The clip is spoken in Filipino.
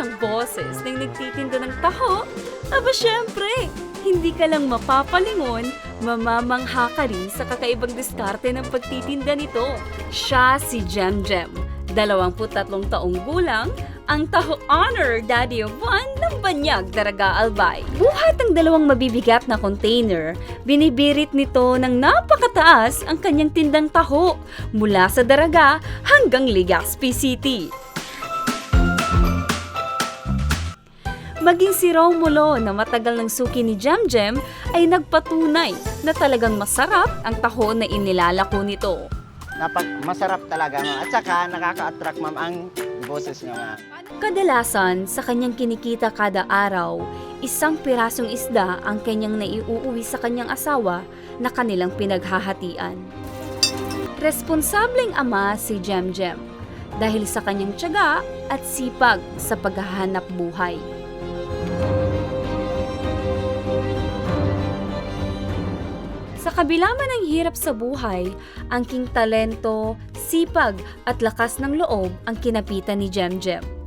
isang boses na nagtitinda ng taho, aba syempre, hindi ka lang mapapalingon, mamamangha ka rin sa kakaibang diskarte ng pagtitinda nito. Siya si Jem Jem, 23 taong gulang, ang taho honor daddy of one ng Banyag Daraga Albay. Buhat ang dalawang mabibigat na container, binibirit nito ng napakataas ang kanyang tindang taho mula sa Daraga hanggang Legazpi City. Maging si Romulo na matagal ng suki ni Jam Jam ay nagpatunay na talagang masarap ang taho na inilalako nito. Napag masarap talaga ma'am. At saka nakaka-attract ma'am ang boses niya ma'am. Kadalasan sa kanyang kinikita kada araw, isang pirasong isda ang kanyang naiuuwi sa kanyang asawa na kanilang pinaghahatian. Responsableng ama si Jem Jem dahil sa kanyang tiyaga at sipag sa paghahanap buhay. Sa kabila man ng hirap sa buhay, ang king talento, sipag at lakas ng loob ang kinapitan ni Jem Jem.